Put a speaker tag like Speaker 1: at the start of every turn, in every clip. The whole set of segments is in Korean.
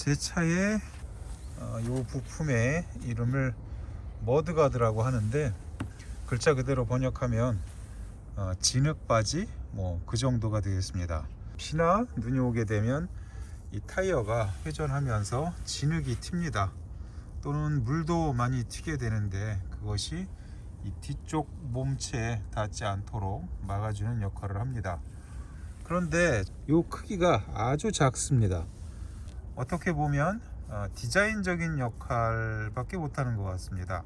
Speaker 1: 제 어, 이 부품의 이름을 머드가드라고 하는데 글자 그대로 번역하면 어, 진흙 바지 뭐 그 정도가 되겠습니다. 비나 눈이 오게 되면 이 타이어가 회전하면서 진흙이 튑니다. 또는 물도 많이 튀게 되는데 그것이 이 뒤쪽 몸체에 닿지 않도록 막아주는 역할을 합니다. 그런데 이 크기가 아주 작습니다. 어떻게 보면 어, 디자인적인 역할밖에 못하는 것 같습니다.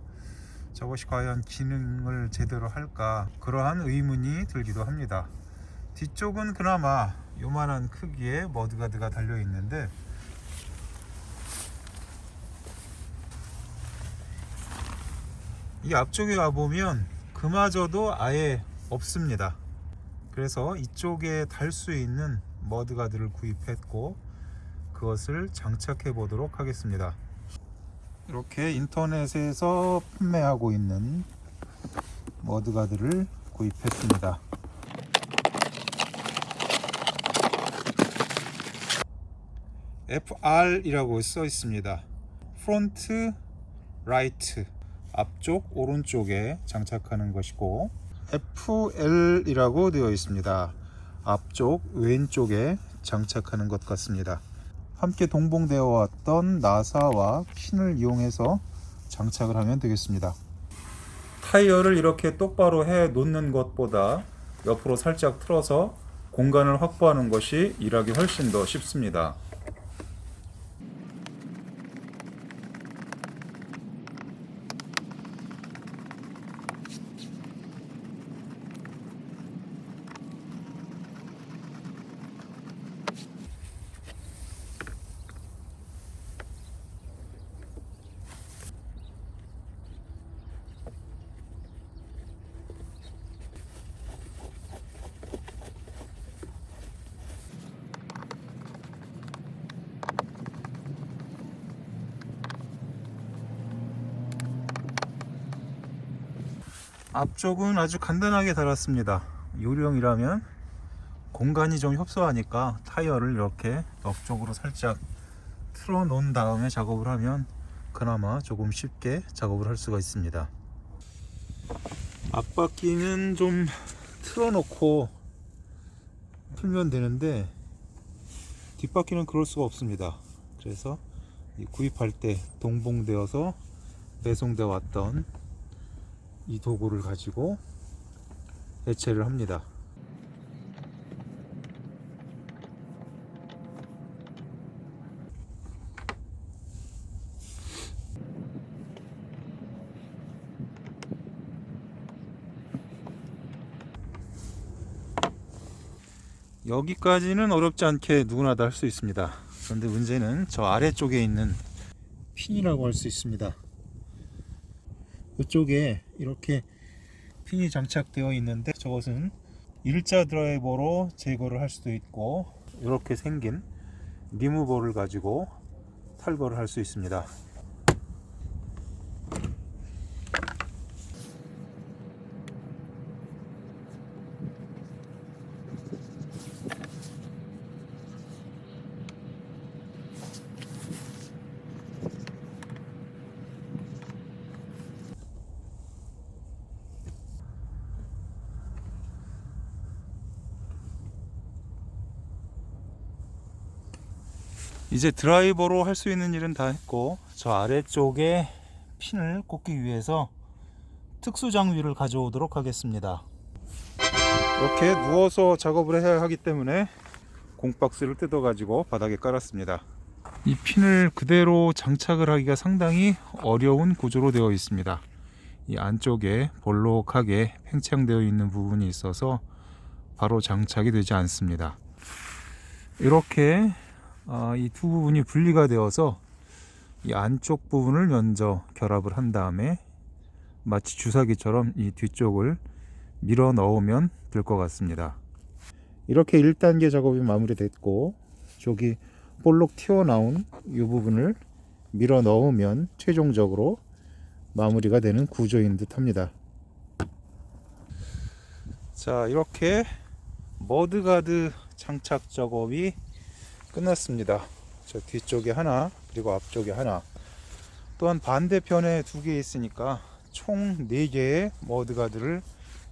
Speaker 1: 저것이 과연 기능을 제대로 할까 그러한 의문이 들기도 합니다. 뒤쪽은 그나마 요만한 크기의 머드가드가 달려 있는데 이 앞쪽에 와보면 그마저도 아예 없습니다. 그래서 이쪽에 달 수 있는 머드가드를 구입했고 그것을 장착해 보도록 하겠습니다. 이렇게 인터넷에서 판매하고 있는 머드가드를 구입했습니다. FR이라고 써 있습니다. 프론트 라이트 앞쪽 오른쪽에 장착하는 것이고 FL이라고 되어 있습니다. 앞쪽 왼쪽에 장착하는 것 같습니다. 함께 동봉되어 왔던 나사와 핀을 이용해서 장착을 하면 되겠습니다. 타이어를 이렇게 똑바로 해 놓는 것보다 옆으로 살짝 틀어서 공간을 확보하는 것이 일하기 훨씬 더 쉽습니다. 앞쪽은 아주 간단하게 달았습니다. 요령이라면 공간이 좀 협소하니까 타이어를 이렇게 옆쪽으로 살짝 틀어 놓은 다음에 작업을 하면 그나마 조금 쉽게 작업을 할 수가 있습니다. 앞바퀴는 좀 틀어 놓고 풀면 되는데 뒷바퀴는 그럴 수가 없습니다. 그래서 이 구입할 때 동봉되어서 배송되어 왔던 이 도구를 가지고 해체를 합니다. 여기까지는 어렵지 않게 누구나 다 할 수 있습니다. 그런데 문제는 저 아래쪽에 있는 핀이라고 할 수 있습니다. 이쪽에 이렇게 핀이 장착되어 있는데 저것은 일자 드라이버로 제거를 할 수도 있고 이렇게 생긴 리무버를 가지고 탈거를 할 수 있습니다. 이제 드라이버로 할 수 있는 일은 다 했고 저 아래쪽에 핀을 꽂기 위해서 특수 장비를 가져오도록 하겠습니다. 이렇게 누워서 작업을 해야 하기 때문에 공박스를 뜯어 가지고 바닥에 깔았습니다. 이 핀을 그대로 장착을 하기가 상당히 어려운 구조로 되어 있습니다. 이 안쪽에 볼록하게 팽창되어 있는 부분이 있어서 바로 장착이 되지 않습니다. 이렇게 아, 이 두 부분이 분리가 되어서 이 안쪽 부분을 먼저 결합을 한 다음에 마치 주사기처럼 이 뒤쪽을 밀어 넣으면 될 것 같습니다. 이렇게 1단계 작업이 마무리됐고 저기 볼록 튀어나온 이 부분을 밀어 넣으면 최종적으로 마무리가 되는 구조인 듯 합니다. 자 이렇게 머드가드 장착 작업이 끝났습니다. 저 뒤쪽에 하나 그리고 앞쪽에 하나. 또한 반대편에 두 개 있으니까 총 4개의 머드가드를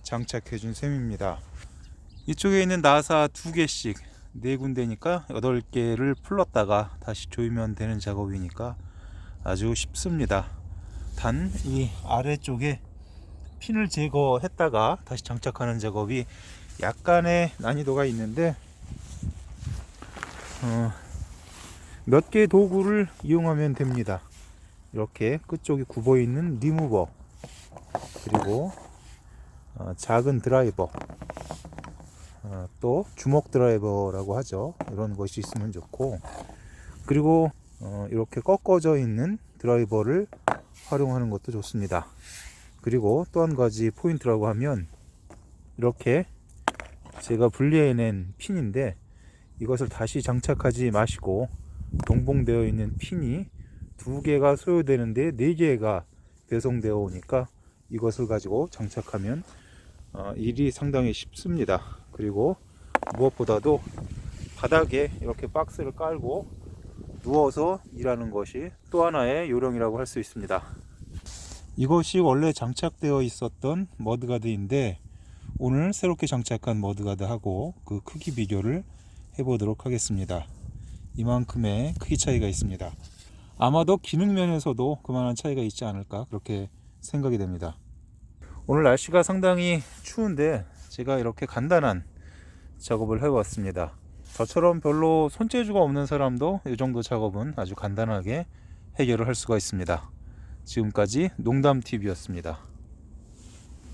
Speaker 1: 장착해 준 셈입니다. 이쪽에 있는 나사 두 개씩 네 군데니까 8개를 풀렀다가 다시 조이면 되는 작업이니까 아주 쉽습니다. 단 이 아래쪽에 핀을 제거했다가 다시 장착하는 작업이 약간의 난이도가 있는데 어, 몇 개의 도구를 이용하면 됩니다. 이렇게 끝쪽이 굽어 있는 리무버 그리고 어, 작은 드라이버 어, 또 주먹 드라이버라고 하죠. 이런 것이 있으면 좋고 그리고 어, 이렇게 꺾어져 있는 드라이버를 활용하는 것도 좋습니다. 그리고 또 한 가지 포인트라고 하면 이렇게 제가 분리해낸 핀인데 이것을 다시 장착하지 마시고 동봉되어 있는 핀이 두 개가 소요되는데 네 개가 배송되어 오니까 이것을 가지고 장착하면 어, 일이 상당히 쉽습니다. 그리고 무엇보다도 바닥에 이렇게 박스를 깔고 누워서 일하는 것이 또 하나의 요령이라고 할 수 있습니다. 이것이 원래 장착되어 있었던 머드가드인데 오늘 새롭게 장착한 머드가드하고 그 크기 비교를 해보도록 하겠습니다. 이만큼의 크기 차이가 있습니다. 아마도 기능 면에서도 그만한 차이가 있지 않을까 그렇게 생각이 됩니다. 오늘 날씨가 상당히 추운데 제가 이렇게 간단한 작업을 해봤습니다. 저처럼 별로 손재주가 없는 사람도 이 정도 작업은 아주 간단하게 해결을 할 수가 있습니다. 지금까지 농담TV였습니다.